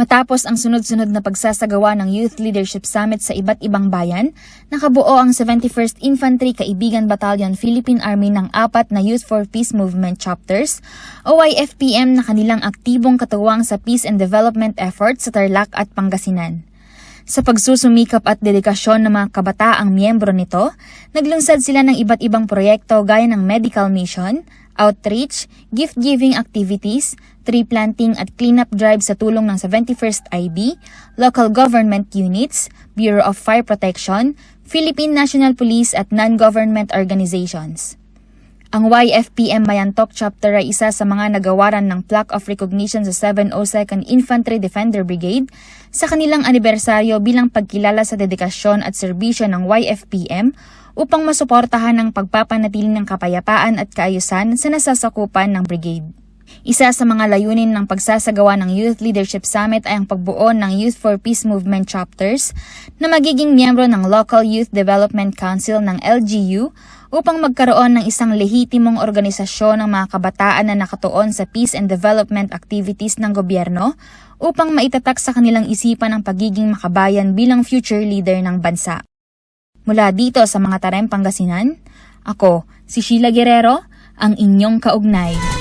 Matapos ang sunod-sunod na pagsasagawa ng Youth Leadership Summit sa iba't ibang bayan, nakabuo ang 71st Infantry Kaibigan Battalion Philippine Army ng apat na Youth for Peace Movement chapters o YFPM na kanilang aktibong katuwang sa peace and development efforts sa Tarlac at Pangasinan. Sa pagsusumikap at dedikasyon ng mga kabataang miyembro nito, naglungsad sila ng iba't ibang proyekto gaya ng medical mission, outreach, gift-giving activities, tree planting at cleanup drive sa tulong ng 71st IB, local government units, Bureau of Fire Protection, Philippine National Police at non-government organizations. Ang YFPM Mayantok Chapter ay isa sa mga nagawaran ng Plaque of Recognition sa 702nd Infantry Defender Brigade sa kanilang anibersaryo bilang pagkilala sa dedikasyon at serbisyo ng YFPM upang masuportahan ang pagpapanatili ng kapayapaan at kaayusan sa nasasakupan ng brigade. Isa sa mga layunin ng pagsasagawa ng Youth Leadership Summit ay ang pagbuo ng Youth for Peace Movement chapters na magiging miyembro ng Local Youth Development Council ng LGU upang magkaroon ng isang lehitimong organisasyon ng mga kabataan na nakatuon sa peace and development activities ng gobyerno upang maitatak sa kanilang isipan ang pagiging makabayan bilang future leader ng bansa. Mula dito sa mga Tarem Pangasinan, ako, si Sheila Guerrero, ang inyong kaugnay.